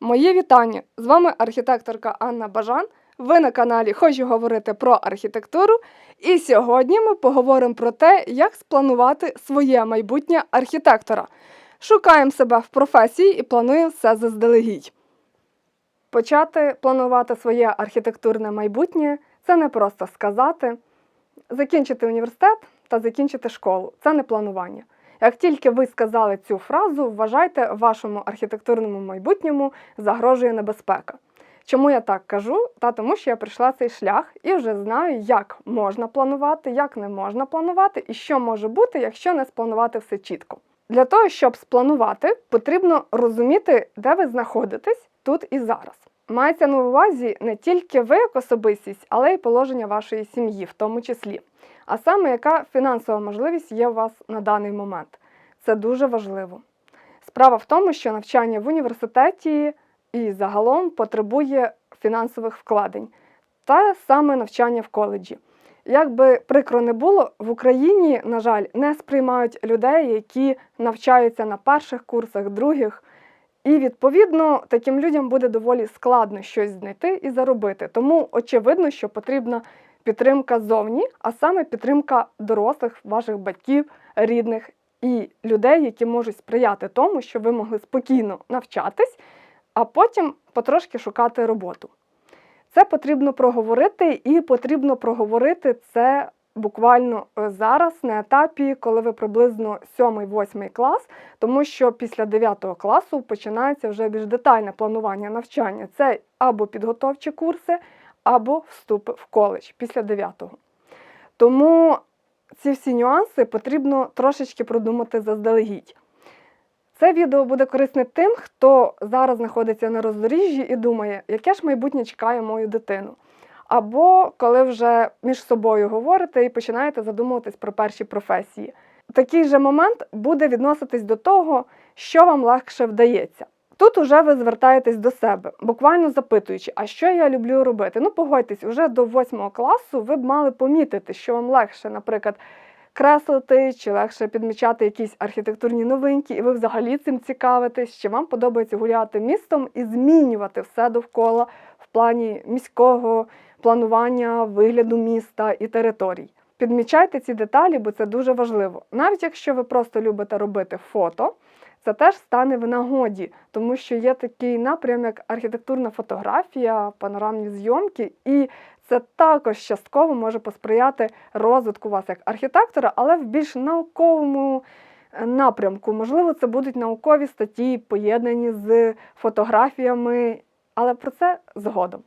Моє вітання! З вами архітекторка Анна Бажан. Ви на каналі Хочу говорити про архітектуру. І сьогодні ми поговоримо про те, як спланувати своє майбутнє архітектора. Шукаємо себе в професії і плануємо все заздалегідь. Почати планувати своє архітектурне майбутнє це не просто сказати, закінчити університет та закінчити школу. Це не планування. Як тільки ви сказали цю фразу, вважайте, вашому архітектурному майбутньому загрожує небезпека. Чому я так кажу? Та тому, що я пройшла цей шлях і вже знаю, як можна планувати, як не можна планувати, і що може бути, якщо не спланувати все чітко. Для того, щоб спланувати, потрібно розуміти, де ви знаходитесь тут і зараз. Мається на увазі не тільки ви як особистість, але й положення вашої сім'ї, в тому числі. А саме, яка фінансова можливість є у вас на даний момент. Це дуже важливо. Справа в тому, що навчання в університеті і загалом потребує фінансових вкладень, та саме навчання в коледжі. Як би прикро не було, в Україні, на жаль, не сприймають людей, які навчаються на перших курсах, других. І відповідно таким людям буде доволі складно щось знайти і заробити. Тому очевидно, що потрібна підтримка зовні, а саме підтримка дорослих, ваших батьків, рідних і людей, які можуть сприяти тому, щоб ви могли спокійно навчатись, а потім потрошки шукати роботу. Це потрібно проговорити, і потрібно проговорити це буквально е, зараз на етапі, коли ви приблизно 7-8 клас, тому що після 9 класу починається вже більш детальне планування навчання. Це або підготовчі курси, або вступ в коледж після 9-го. Тому ці всі нюанси потрібно трошечки продумати заздалегідь. Це відео буде корисне тим, хто зараз знаходиться на роздоріжжі і думає, яке ж майбутнє чекає мою дитину. Або коли вже між собою говорите і починаєте задумуватись про перші професії. Такий же момент буде відноситись до того, що вам легше вдається. Тут уже ви звертаєтесь до себе, буквально запитуючи, а що я люблю робити. Ну, погодьтесь, уже до восьмого класу ви б мали помітити, що вам легше, наприклад, креслити, чи легше підмічати якісь архітектурні новинки, і ви взагалі цим цікавитесь, чи вам подобається гуляти містом і змінювати все довкола в плані міського планування, вигляду міста і територій. Підмічайте ці деталі, бо це дуже важливо. Навіть якщо ви просто любите робити фото, це теж стане в нагоді, тому що є такий напрям, як архітектурна фотографія, панорамні зйомки, і це також частково може посприяти розвитку вас як архітектора, але в більш науковому е, напрямку. Можливо, це будуть наукові статті, поєднані з фотографіями, але про це згодом.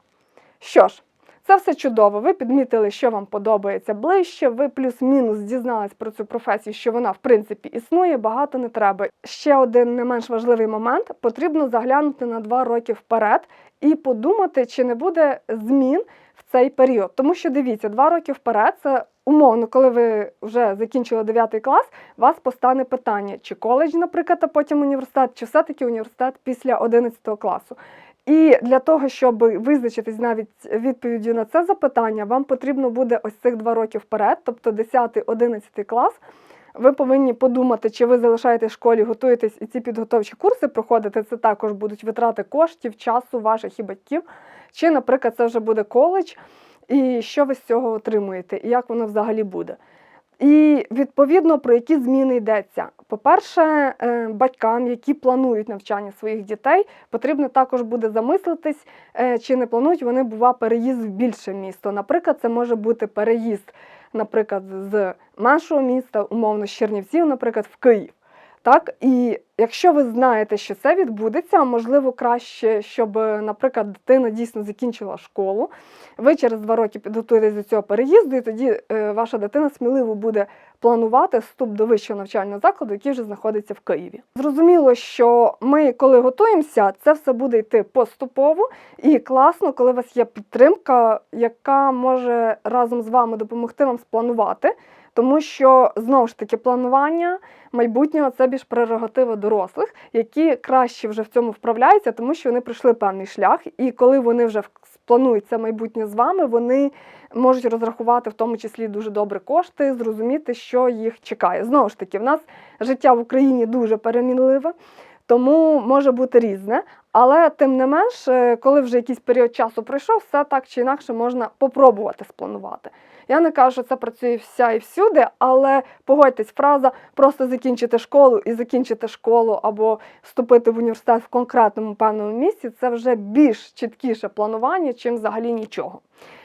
Що ж, це все чудово. Ви підмітили, що вам подобається ближче. Ви плюс-мінус дізнались про цю професію, що вона в принципі існує, багато не треба. Ще один не менш важливий момент: потрібно заглянути на два роки вперед і подумати, чи не буде змін в цей період. Тому що дивіться, два роки вперед це. Умовно, коли ви вже закінчили 9 клас, вас постане питання, чи коледж, наприклад, а потім університет, чи все-таки університет після 11 класу. І для того, щоб визначитись навіть відповіддю на це запитання, вам потрібно буде ось цих два роки вперед, тобто 10-11 клас. Ви повинні подумати, чи ви залишаєтесь в школі, готуєтесь і ці підготовчі курси проходити. Це також будуть витрати коштів, часу ваших і батьків. Чи, наприклад, це вже буде коледж, і що ви з цього отримуєте, і як воно взагалі буде. І відповідно про які зміни йдеться. По-перше, е, батькам, які планують навчання своїх дітей, потрібно також буде замислитись, е, чи не планують вони, бува, переїзд в більше місто. Наприклад, це може бути переїзд, наприклад, з меншого міста, умовно, з Чернівців, наприклад, в Київ. Так, і якщо ви знаєте, що це відбудеться, можливо, краще, щоб, наприклад, дитина дійсно закінчила школу, ви через два роки підготуєтесь до цього переїзду, і тоді е, ваша дитина сміливо буде планувати вступ до вищого навчального закладу, який вже знаходиться в Києві. Зрозуміло, що ми, коли готуємося, це все буде йти поступово і класно, коли у вас є підтримка, яка може разом з вами допомогти вам спланувати. Тому що знову ж таки планування майбутнього це більш прерогатива дорослих, які краще вже в цьому вправляються, тому що вони пройшли певний шлях, і коли вони вже планують це майбутнє з вами, вони можуть розрахувати в тому числі дуже добре кошти, зрозуміти, що їх чекає. Знову ж таки, в нас життя в Україні дуже перемінливе. Тому може бути різне. Але тим не менш, е, коли вже якийсь період часу пройшов, все так чи інакше можна попробувати спланувати. Я не кажу, що це працює вся і всюди, але погодьтесь, фраза просто закінчити школу і закінчити школу або вступити в університет в конкретному певному місці це вже більш чіткіше планування, чим взагалі нічого.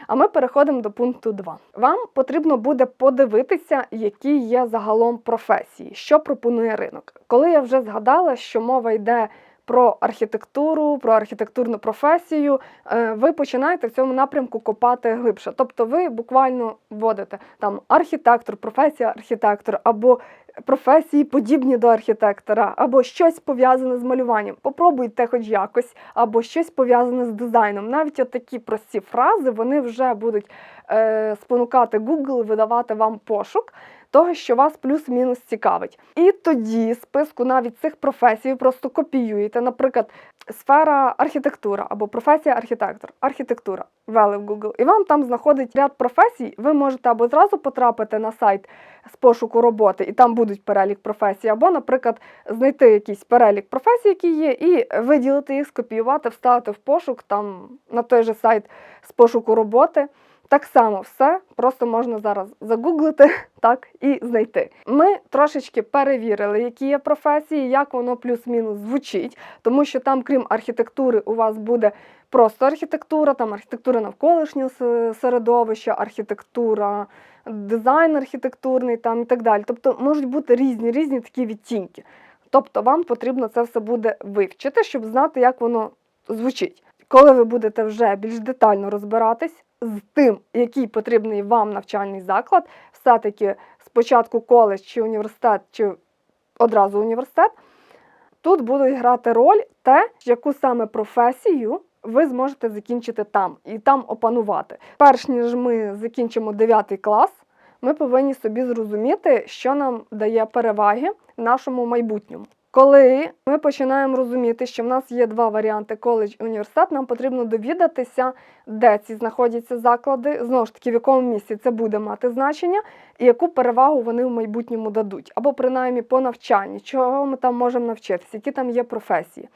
А ми переходимо до пункту 2. Вам потрібно буде подивитися, які є загалом професії, що пропонує ринок. Коли я вже згадала, що мова йде про архітектуру, про архітектурну професію, е, ви починаєте в цьому напрямку копати глибше. Тобто ви буквально вводите там архітектор, професія архітектор або професії подібні до архітектора, або щось пов'язане з малюванням. Попробуйте хоч якось, або щось пов'язане з дизайном. Навіть такі прості фрази вони вже будуть е, спонукати Google видавати вам пошук того, що вас плюс-мінус цікавить. І тоді списку навіть цих професій просто копіюєте. Наприклад, сфера архітектура або професія архітектор, архітектура ввели в Google, і вам там знаходить ряд професій. Ви можете або зразу потрапити на сайт з пошуку роботи, і там будуть перелік професій, або, наприклад, знайти якийсь перелік професій, які є, і виділити їх, скопіювати, вставити в пошук там на той же сайт з пошуку роботи. Так само все просто можна зараз загуглити так і знайти. Ми трошечки перевірили, які є професії, як воно плюс-мінус звучить, тому що там, крім архітектури, у вас буде просто архітектура, там архітектура навколишнього середовища, архітектура, дизайн архітектурний там і так далі. Тобто можуть бути різні різні такі відтінки. Тобто вам потрібно це все буде вивчити, щоб знати, як воно звучить. Коли ви будете вже більш детально розбиратись з тим, який потрібний вам навчальний заклад, все-таки спочатку коледж чи університет, чи одразу університет, тут будуть грати роль те, яку саме професію ви зможете закінчити там і там опанувати. Перш ніж ми закінчимо 9 клас, ми повинні собі зрозуміти, що нам дає переваги в нашому майбутньому. Коли ми починаємо розуміти, що в нас є два варіанти коледж і університет, нам потрібно довідатися, де ці знаходяться заклади, знову ж таки, в якому місці це буде мати значення, і яку перевагу вони в майбутньому дадуть, або принаймні по навчанні, чого ми там можемо навчитися, які там є професії.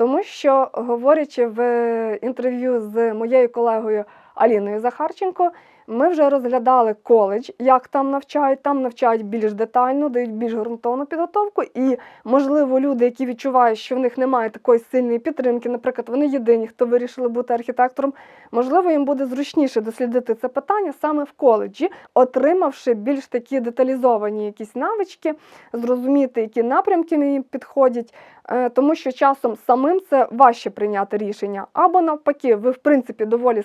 Тому що, говорячи в інтерв'ю з моєю колегою Аліною Захарченко, ми вже розглядали коледж, як там навчають. Там навчають більш детально, дають більш ґрунтовну підготовку. І, можливо, люди, які відчувають, що в них немає такої сильної підтримки, наприклад, вони єдині, хто вирішили бути архітектором, можливо, їм буде зручніше дослідити це питання саме в коледжі, отримавши більш такі деталізовані якісь навички, зрозуміти, які напрямки їм підходять. Е, Тому що часом самим це важче прийняти рішення. Або навпаки, ви в принципі доволі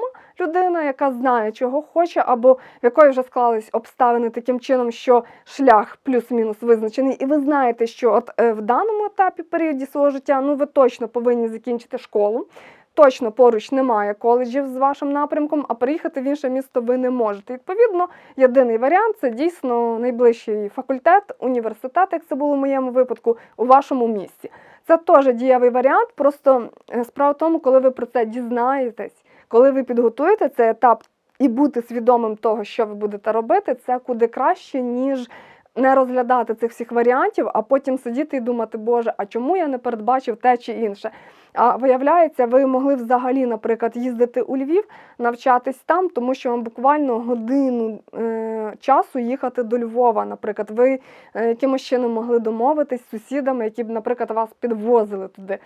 самосвідома людина, яка знає, чого хоче, або в якої вже склались обставини таким чином, що шлях плюс-мінус визначений, і ви знаєте, що от е, в даному етапі періоді свого життя ну ви точно повинні закінчити школу. Точно поруч немає коледжів з вашим напрямком, а переїхати в інше місто ви не можете. Відповідно, єдиний варіант це дійсно найближчий факультет, університет, як це було в моєму випадку, у вашому місті. Це теж дієвий варіант. Просто е, справа в тому, коли ви про це дізнаєтесь, коли ви підготуєте цей етап і бути свідомим того, що ви будете робити, це куди краще, ніж не розглядати цих всіх варіантів, а потім сидіти і думати, Боже, а чому я не передбачив те чи інше? А виявляється, ви могли взагалі, наприклад, їздити у Львів, навчатись там, тому що вам буквально годину е, часу їхати до Львова. Наприклад, ви е, якимось чином могли домовитись з сусідами, які б, наприклад, вас підвозили туди.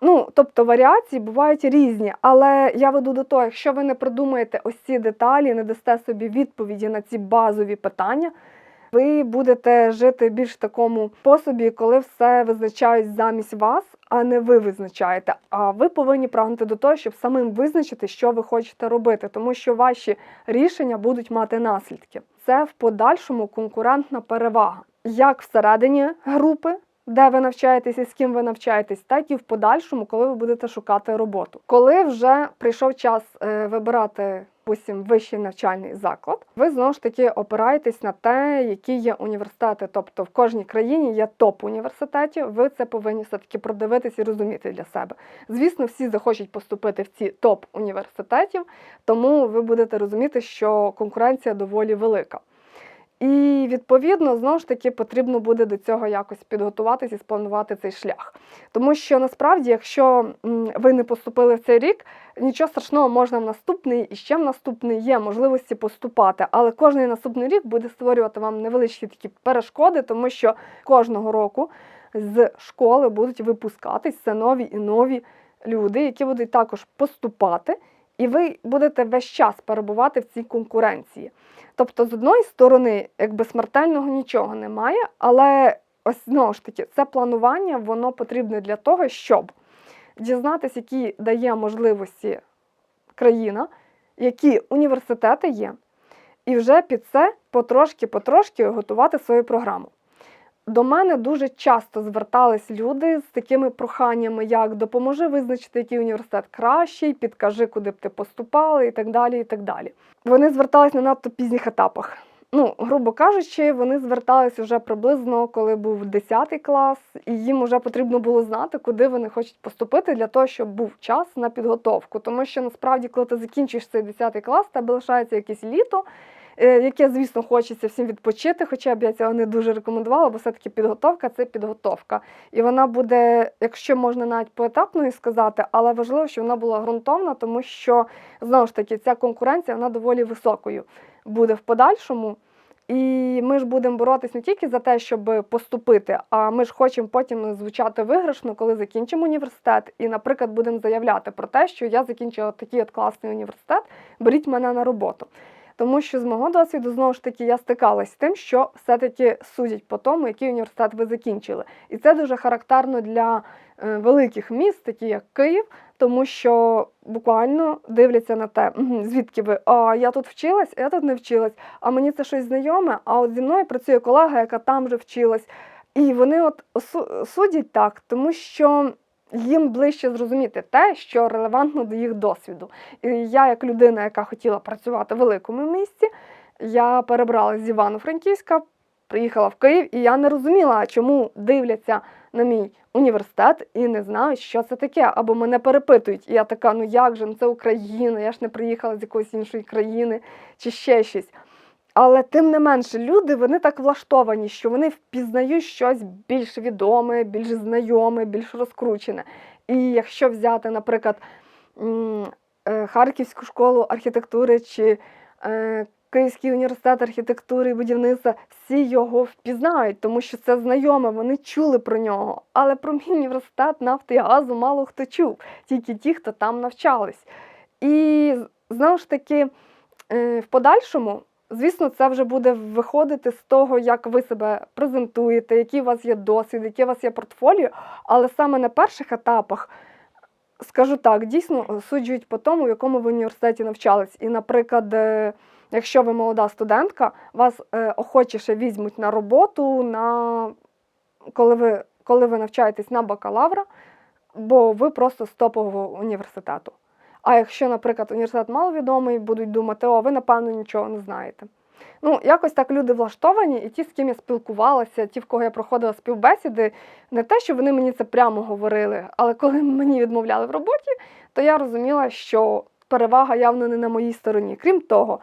Ну, тобто варіації бувають різні, але я веду до того, якщо ви не придумаєте ось ці деталі, не дасте собі відповіді на ці базові питання, ви будете жити більш в такому способі, коли все визначають замість вас, а не ви визначаєте. А ви повинні прагнути до того, щоб самим визначити, що ви хочете робити, тому що ваші рішення будуть мати наслідки. Це в подальшому конкурентна перевага, як всередині групи. Де ви навчаєтесь і з ким ви навчаєтесь, так і в подальшому, коли ви будете шукати роботу. Коли вже прийшов час е, вибирати допустим, вищий навчальний заклад, ви знову ж таки опираєтесь на те, які є університети. Тобто в кожній країні є топ університетів. Ви це повинні все таки продивитись і розуміти для себе. Звісно, всі захочуть поступити в ці топ університетів, тому ви будете розуміти, що конкуренція доволі велика. І відповідно знову ж таки потрібно буде до цього якось підготуватись і спланувати цей шлях. Тому що насправді, якщо ви не поступили в цей рік, нічого страшного можна в наступний і ще в наступний є можливості поступати. Але кожний наступний рік буде створювати вам невеличкі такі перешкоди, тому що кожного року з школи будуть випускатись все нові і нові люди, які будуть також поступати, і ви будете весь час перебувати в цій конкуренції. Тобто, з одної сторони, якби смертельного нічого немає, але ось знову ж таки, це планування, воно потрібне для того, щоб дізнатися, які дає можливості країна, які університети є, і вже під це потрошки-потрошки готувати свою програму. До мене дуже часто звертались люди з такими проханнями, як допоможи визначити, який університет кращий, підкажи, куди б ти поступала, і так далі. і так далі. Вони звертались на надто пізніх етапах. Ну, грубо кажучи, вони звертались вже приблизно, коли був 10 клас, і їм вже потрібно було знати, куди вони хочуть поступити для того, щоб був час на підготовку. Тому що насправді, коли ти закінчуєш цей 10 клас, тебе лишається якесь літо, яке, звісно, хочеться всім відпочити, хоча б я цього не дуже рекомендувала, бо все-таки підготовка це підготовка. І вона буде, якщо можна навіть поетапною сказати, але важливо, щоб вона була ґрунтовна, тому що знову ж таки ця конкуренція вона доволі високою буде в подальшому. І ми ж будемо боротись не тільки за те, щоб поступити, а ми ж хочемо потім звучати виграшно, коли закінчимо університет. І, наприклад, будемо заявляти про те, що я закінчила такий от класний університет, беріть мене на роботу. Тому що з мого досвіду, знову ж таки, я стикалась з тим, що все-таки судять по тому, який університет ви закінчили. І це дуже характерно для е, великих міст, такі як Київ, тому що буквально дивляться на те, звідки ви, а я тут вчилась, я тут не вчилась, а мені це щось знайоме, а от зі мною працює колега, яка там вже вчилась. І вони от су- судять так, тому що їм ближче зрозуміти те, що релевантно до їх досвіду. І я, як людина, яка хотіла працювати в великому місті, я перебралась з Івано-Франківська, приїхала в Київ, і я не розуміла, чому дивляться на мій університет і не знають, що це таке, або мене перепитують. І я така, ну як же, ну це Україна, я ж не приїхала з якоїсь іншої країни чи ще щось. Але тим не менше, люди вони так влаштовані, що вони впізнають щось більш відоме, більш знайоме, більш розкручене. І якщо взяти, наприклад, е, Харківську школу архітектури чи е, Київський університет архітектури і будівництва, всі його впізнають, тому що це знайоме, вони чули про нього. Але про мій університет нафти і газу мало хто чув, тільки ті, хто там навчались. І знову ж таки, е, в подальшому. Звісно, це вже буде виходити з того, як ви себе презентуєте, який у вас є досвід, яке у вас є портфоліо. Але саме на перших етапах, скажу так, дійсно суджують по тому, в якому ви університеті навчались. І, наприклад, е, якщо ви молода студентка, вас е, охочіше візьмуть на роботу, на коли ви, коли ви навчаєтесь на бакалавра, бо ви просто з топового університету. А якщо, наприклад, університет маловідомий, будуть думати, о, ви, напевно, нічого не знаєте. Ну, якось так люди влаштовані, і ті, з ким я спілкувалася, ті, в кого я проходила співбесіди, не те, що вони мені це прямо говорили, але коли мені відмовляли в роботі, то я розуміла, що перевага явно не на моїй стороні. Крім того,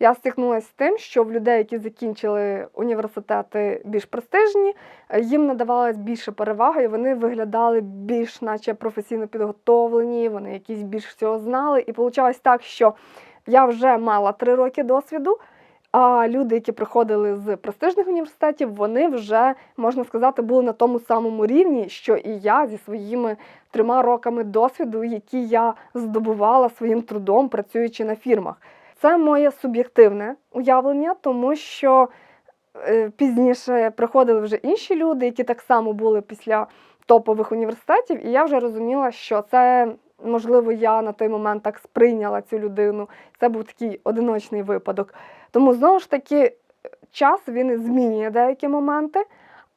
я стикнулася з тим, що в людей, які закінчили університети більш престижні, е, їм надавалась більше переваги, і вони виглядали більш, наче професійно підготовлені, вони якісь більш всього знали. І вийшло так, що я вже мала три роки досвіду. А люди, які приходили з престижних університетів, вони вже, можна сказати, були на тому самому рівні, що і я зі своїми трьома роками досвіду, які я здобувала своїм трудом, працюючи на фірмах. Це моє суб'єктивне уявлення, тому що е, пізніше приходили вже інші люди, які так само були після топових університетів, і я вже розуміла, що це. Можливо, я на той момент так сприйняла цю людину. Це був такий одиночний випадок. Тому знову ж таки, час він змінює деякі моменти,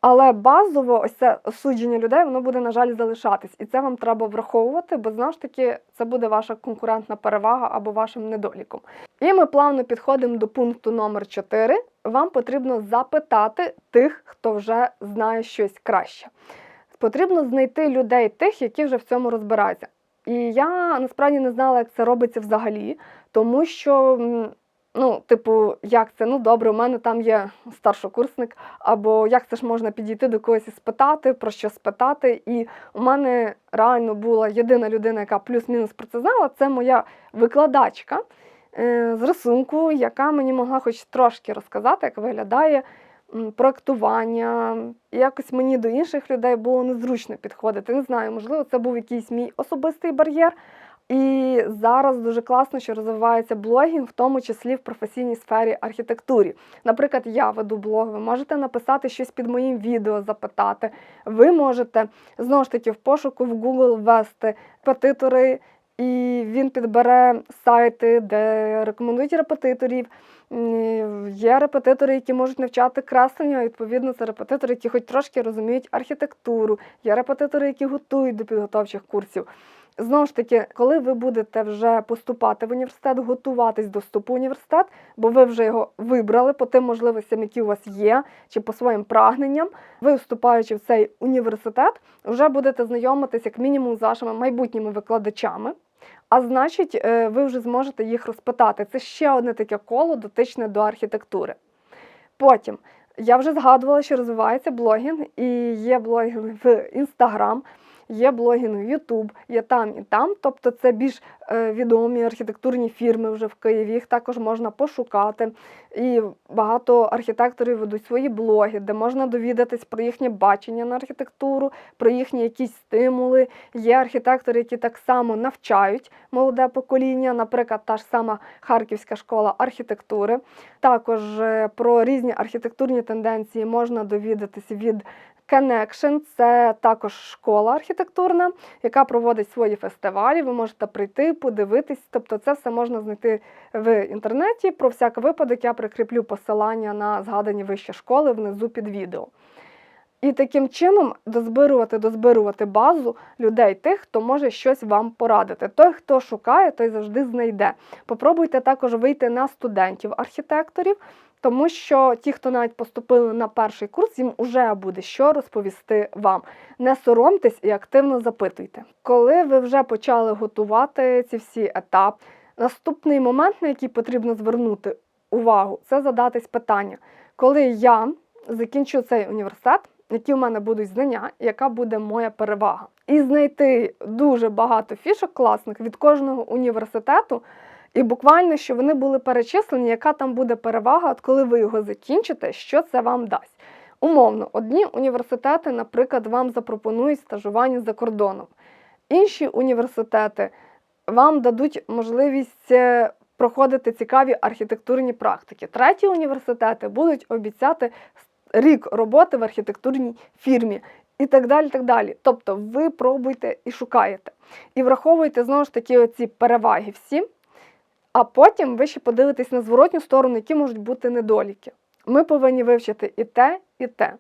але базово ось це осудження людей воно буде, на жаль, залишатись. І це вам треба враховувати, бо знову ж таки це буде ваша конкурентна перевага або вашим недоліком. І ми плавно підходимо до пункту номер 4. Вам потрібно запитати тих, хто вже знає щось краще. Потрібно знайти людей тих, які вже в цьому розбираються. І я насправді не знала, як це робиться взагалі, тому що Ну, типу, як це? Ну добре, у мене там є старшокурсник, або як це ж можна підійти до когось і спитати, про що спитати. І у мене реально була єдина людина, яка плюс-мінус про це знала, це моя викладачка е, з рисунку, яка мені могла хоч трошки розказати, як виглядає проектування. Якось мені до інших людей було незручно підходити. Не знаю, можливо, це був якийсь мій особистий бар'єр. І зараз дуже класно, що розвивається блогінг, в тому числі в професійній сфері архітектурі. Наприклад, я веду блог, ви можете написати щось під моїм відео, запитати. Ви можете знову ж таки в пошуку в Google ввести репетитори, і він підбере сайти, де рекомендують репетиторів. Є репетитори, які можуть навчати кресленню, а відповідно це репетитори, які хоч трошки розуміють архітектуру. Є репетитори, які готують до підготовчих курсів. Знову ж таки, коли ви будете вже поступати в університет, готуватись до вступу в університет, бо ви вже його вибрали по тим можливостям, які у вас є, чи по своїм прагненням, ви вступаючи в цей університет, вже будете знайомитись як мінімум з вашими майбутніми викладачами. А значить, е, ви вже зможете їх розпитати. Це ще одне таке коло дотичне до архітектури. Потім я вже згадувала, що розвивається блогінг, і є блогінг в Інстаграм, є блогінг в Ютуб, є там і там. Тобто це більш е, відомі архітектурні фірми вже в Києві. Їх також можна пошукати. І багато архітекторів ведуть свої блоги, де можна довідатись про їхнє бачення на архітектуру, про їхні якісь стимули. Є архітектори, які так само навчають молоде покоління, наприклад, та ж сама Харківська школа архітектури. Також е, про різні архітектурні тенденції можна довідатись від Connection – це також школа архітектурна, яка проводить свої фестивалі. Ви можете прийти, подивитись. Тобто, це все можна знайти в інтернеті. Про всяк випадок я прикріплю посилання на згадані вищі школи внизу під відео. І таким чином дозбирувати, дозбирувати базу людей, тих, хто може щось вам порадити. Той, хто шукає, той завжди знайде. Попробуйте також вийти на студентів-архітекторів, тому що ті, хто навіть поступили на перший курс, їм вже буде що розповісти вам. Не соромтесь і активно запитуйте. Коли ви вже почали готувати ці всі етапи, наступний момент, на який потрібно звернути увагу, це задатись питання, коли я закінчу цей університет, які в мене будуть знання, яка буде моя перевага. І знайти дуже багато фішок класних від кожного університету. І буквально, що вони були перечислені, яка там буде перевага, от коли ви його закінчите, що це вам дасть. Умовно, одні університети, наприклад, вам запропонують стажування за кордоном. Інші університети вам дадуть можливість е, проходити цікаві архітектурні практики. Треті університети будуть обіцяти рік роботи в архітектурній фірмі. І так далі. так далі. Тобто ви пробуйте і шукаєте. І враховуйте знову ж таки оці переваги всі, а потім ви ще подивитесь на зворотню сторону, які можуть бути недоліки. Ми повинні вивчити і те, і те.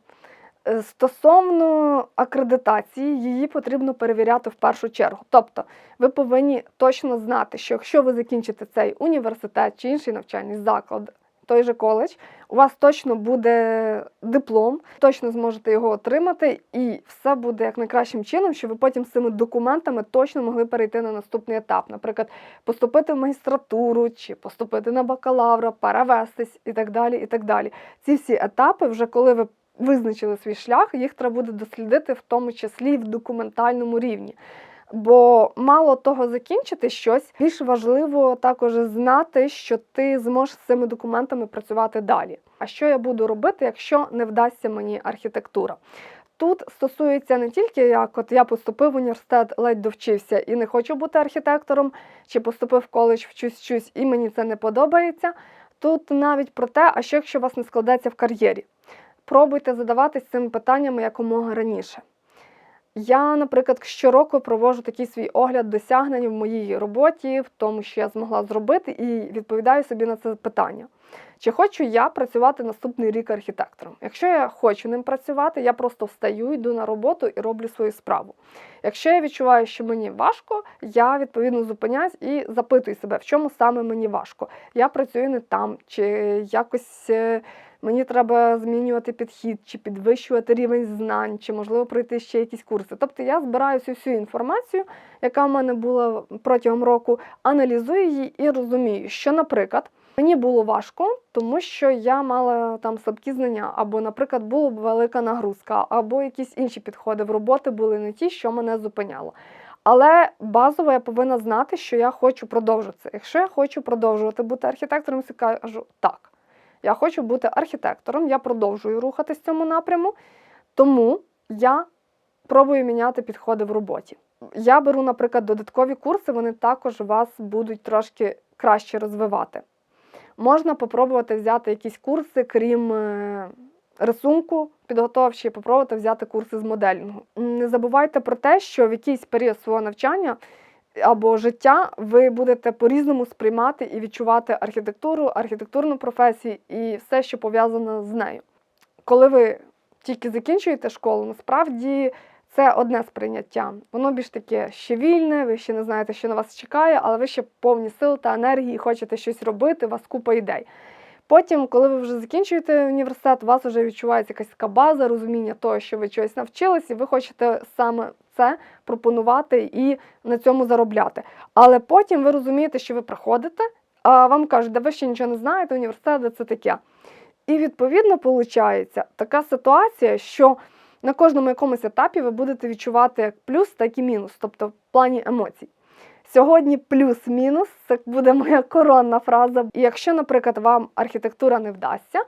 Е, Стосовно акредитації, її потрібно перевіряти в першу чергу. Тобто, ви повинні точно знати, що якщо ви закінчите цей університет чи інший навчальний заклад, той же коледж, у вас точно буде диплом, точно зможете його отримати, і все буде як найкращим чином, щоб ви потім з цими документами точно могли перейти на наступний етап. Наприклад, поступити в магістратуру чи поступити на бакалавра, перевестись і так далі. і так далі. Ці всі етапи, вже коли ви визначили свій шлях, їх треба буде дослідити в тому числі в документальному рівні. Бо мало того закінчити щось, більш важливо також знати, що ти зможеш з цими документами працювати далі. А що я буду робити, якщо не вдасться мені архітектура? Тут стосується не тільки як от я поступив в університет, ледь довчився і не хочу бути архітектором, чи поступив в коледж, вчусь щось і мені це не подобається. Тут навіть про те, а що якщо у вас не складеться в кар'єрі. Пробуйте задаватись цими питаннями якомога раніше. Я, наприклад, щороку проводжу такий свій огляд досягнень в моїй роботі, в тому, що я змогла зробити, і відповідаю собі на це питання. Чи хочу я працювати наступний рік архітектором? Якщо я хочу ним працювати, я просто встаю, йду на роботу і роблю свою справу. Якщо я відчуваю, що мені важко, я відповідно зупиняюсь і запитую себе, в чому саме мені важко. Я працюю не там, чи якось е, мені треба змінювати підхід, чи підвищувати рівень знань, чи можливо пройти ще якісь курси. Тобто я збираю всю інформацію, яка в мене була протягом року, аналізую її і розумію, що, наприклад, Мені було важко, тому що я мала там слабкі знання, або, наприклад, була велика нагрузка, або якісь інші підходи в роботи були не ті, що мене зупиняло. Але базово я повинна знати, що я хочу продовжити. Якщо я хочу продовжувати бути архітектором, я кажу так. Я хочу бути архітектором, я продовжую рухатись в цьому напряму, тому я пробую міняти підходи в роботі. Я беру, наприклад, додаткові курси, вони також вас будуть трошки краще розвивати. Можна попробувати взяти якісь курси, крім е, рисунку підготовчі, попробувати взяти курси з моделінгу. Не забувайте про те, що в якийсь період свого навчання або життя ви будете по-різному сприймати і відчувати архітектуру, архітектурну професію і все, що пов'язано з нею. Коли ви тільки закінчуєте школу, насправді це одне сприйняття. Воно більш таке ще вільне, ви ще не знаєте, що на вас чекає, але ви ще повні сил та енергії, хочете щось робити, у вас купа ідей. Потім, коли ви вже закінчуєте університет, у вас вже відчувається якась така база, розуміння того, що ви чогось навчились, і ви хочете саме це пропонувати і на цьому заробляти. Але потім ви розумієте, що ви приходите, а вам кажуть, да ви ще нічого не знаєте, університет, де це таке. І відповідно виходить така ситуація, що на кожному якомусь етапі ви будете відчувати як плюс, так і мінус, тобто в плані емоцій. Сьогодні плюс-мінус це буде моя коронна фраза. І якщо, наприклад, вам архітектура не вдасться,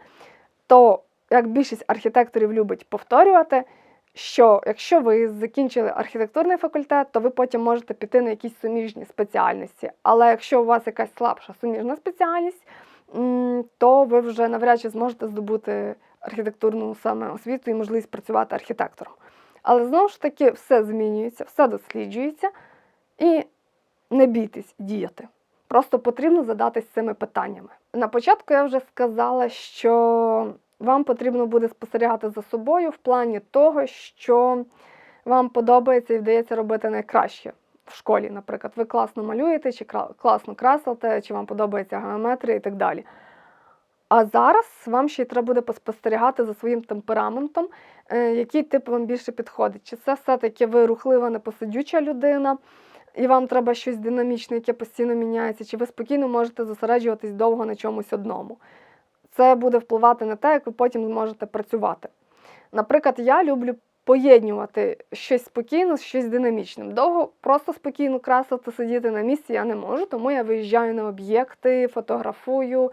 то як більшість архітекторів любить повторювати, що якщо ви закінчили архітектурний факультет, то ви потім можете піти на якісь суміжні спеціальності. Але якщо у вас якась слабша суміжна спеціальність, то ви вже навряд чи зможете здобути архітектурну саме освіту і можливість працювати архітектором. Але знову ж таки все змінюється, все досліджується і не бійтесь діяти. Просто потрібно задатись цими питаннями. На початку я вже сказала, що вам потрібно буде спостерігати за собою в плані того, що вам подобається і вдається робити найкраще в школі. Наприклад, ви класно малюєте, чи класно креслите, чи вам подобається геометрія і так далі. А зараз вам ще й треба буде поспостерігати за своїм темпераментом, е, який тип вам більше підходить. Чи це все-таки ви рухлива, непосидюча людина, і вам треба щось динамічне, яке постійно міняється, чи ви спокійно можете зосереджуватись довго на чомусь одному. Це буде впливати на те, як ви потім зможете працювати. Наприклад, я люблю поєднювати щось спокійно з щось динамічним. Довго просто спокійно креслити, сидіти на місці я не можу, тому я виїжджаю на об'єкти, фотографую,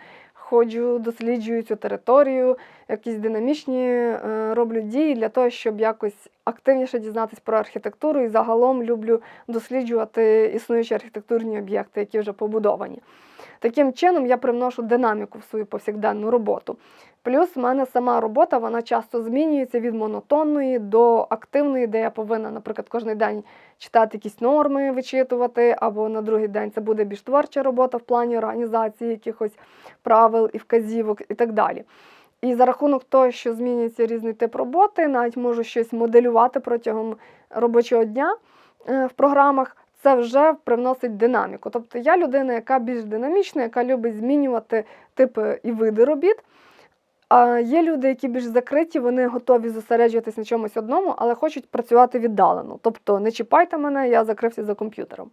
ходжу, досліджую цю територію, якісь динамічні е, роблю дії для того, щоб якось активніше дізнатися про архітектуру і загалом люблю досліджувати існуючі архітектурні об'єкти, які вже побудовані. Таким чином я привношу динаміку в свою повсякденну роботу. Плюс в мене сама робота вона часто змінюється від монотонної до активної, де я повинна, наприклад, кожен день читати якісь норми, вичитувати, або на другий день це буде більш творча робота в плані організації якихось правил і вказівок і так далі. І за рахунок того, що змінюється різний тип роботи, навіть можу щось моделювати протягом робочого дня е, в програмах, це вже привносить динаміку. Тобто я людина, яка більш динамічна, яка любить змінювати типи і види робіт. А є люди, які більш закриті, вони готові зосереджуватись на чомусь одному, але хочуть працювати віддалено. Тобто не чіпайте мене, я закрився за комп'ютером.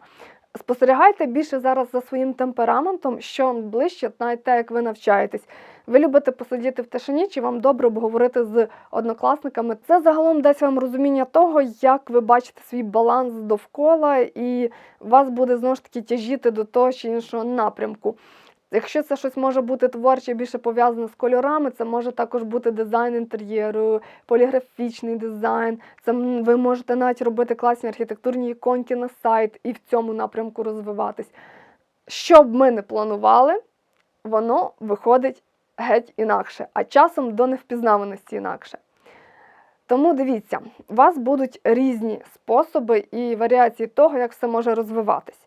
Спостерігайте більше зараз за своїм темпераментом, що ближче, навіть те, як ви навчаєтесь. Ви любите посидіти в тишині, чи вам добре обговорити з однокласниками. Це загалом дасть вам розуміння того, як ви бачите свій баланс довкола, і вас буде знову ж таки тяжіти до того чи іншого напрямку. Якщо це щось може бути творче, більше пов'язане з кольорами, це може також бути дизайн інтер'єру, поліграфічний дизайн. Це ви можете навіть робити класні архітектурні іконки на сайт і в цьому напрямку розвиватись. Що б ми не планували, воно виходить геть інакше, а часом до невпізнаваності інакше. Тому дивіться, у вас будуть різні способи і варіації того, як все може розвиватись.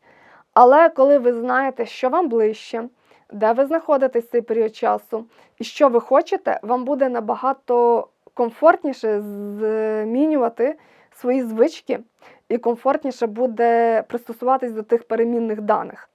Але коли ви знаєте, що вам ближче, де ви знаходитесь цей період часу і що ви хочете, вам буде набагато комфортніше змінювати свої звички і комфортніше буде пристосуватись до тих перемінних даних.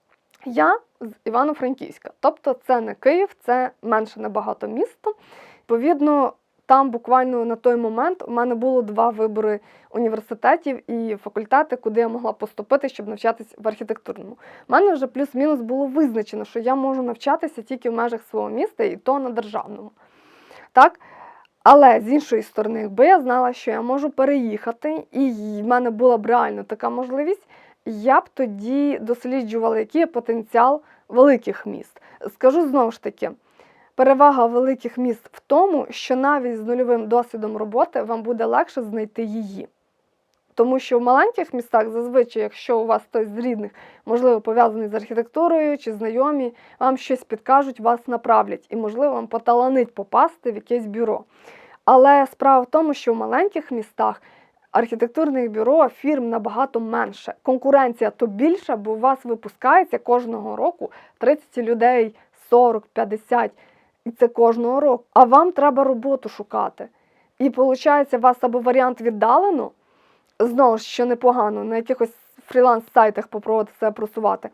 Я з Івано-Франківська, тобто це не Київ, це менше набагато місто. Відповідно, там буквально на той момент у мене було два вибори університетів і факультети, куди я могла поступити, щоб навчатися в архітектурному. У мене вже плюс-мінус було визначено, що я можу навчатися тільки в межах свого міста, і то на державному. Так? Але з іншої сторони, якби я знала, що я можу переїхати, і в мене була б реально така можливість, я б тоді досліджувала, який є потенціал великих міст. Скажу знову ж таки, перевага великих міст в тому, що навіть з нульовим досвідом роботи вам буде легше знайти її. Тому що в маленьких містах зазвичай, якщо у вас хтось з рідних, можливо, пов'язаний з архітектурою чи знайомі, вам щось підкажуть, вас направлять і, можливо, вам поталанить попасти в якесь бюро. Але справа в тому, що в маленьких містах архітектурних бюро фірм набагато менше. Конкуренція то більша, бо у вас випускається кожного року 30 людей, 40, 50. І це кожного року. А вам треба роботу шукати. І виходить, у вас або варіант віддалено, знову ж що непогано, на якихось фріланс-сайтах попробувати себе просувати.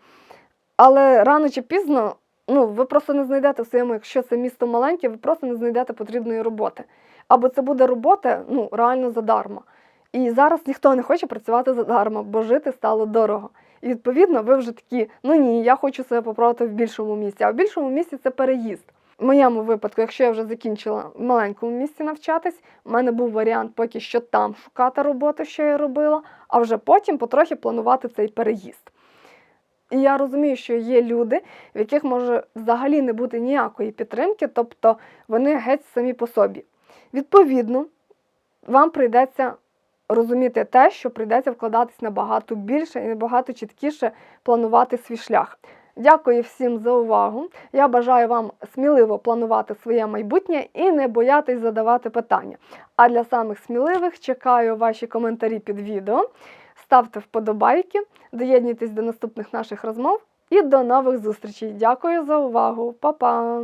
Але рано чи пізно, ну, ви просто не знайдете в своєму, якщо це місто маленьке, ви просто не знайдете потрібної роботи. Або це буде робота ну, реально задарма. І зараз ніхто не хоче працювати задарма, бо жити стало дорого. І відповідно, ви вже такі, ну ні, я хочу себе попробувати в більшому місці. А в більшому місці це переїзд. В моєму випадку, якщо я вже закінчила в маленькому місці навчатись, у мене був варіант поки що там шукати роботу, що я робила, а вже потім потрохи планувати цей переїзд. І я розумію, що є люди, в яких може взагалі не бути ніякої підтримки, тобто вони геть самі по собі. Відповідно, вам прийдеться розуміти те, що прийдеться вкладатись набагато більше і набагато чіткіше планувати свій шлях. Дякую всім за увагу. Я бажаю вам сміливо планувати своє майбутнє і не боятись задавати питання. А для самих сміливих чекаю ваші коментарі під відео. Ставте вподобайки, доєднуйтесь до наступних наших розмов і до нових зустрічей. Дякую за увагу, Па-па!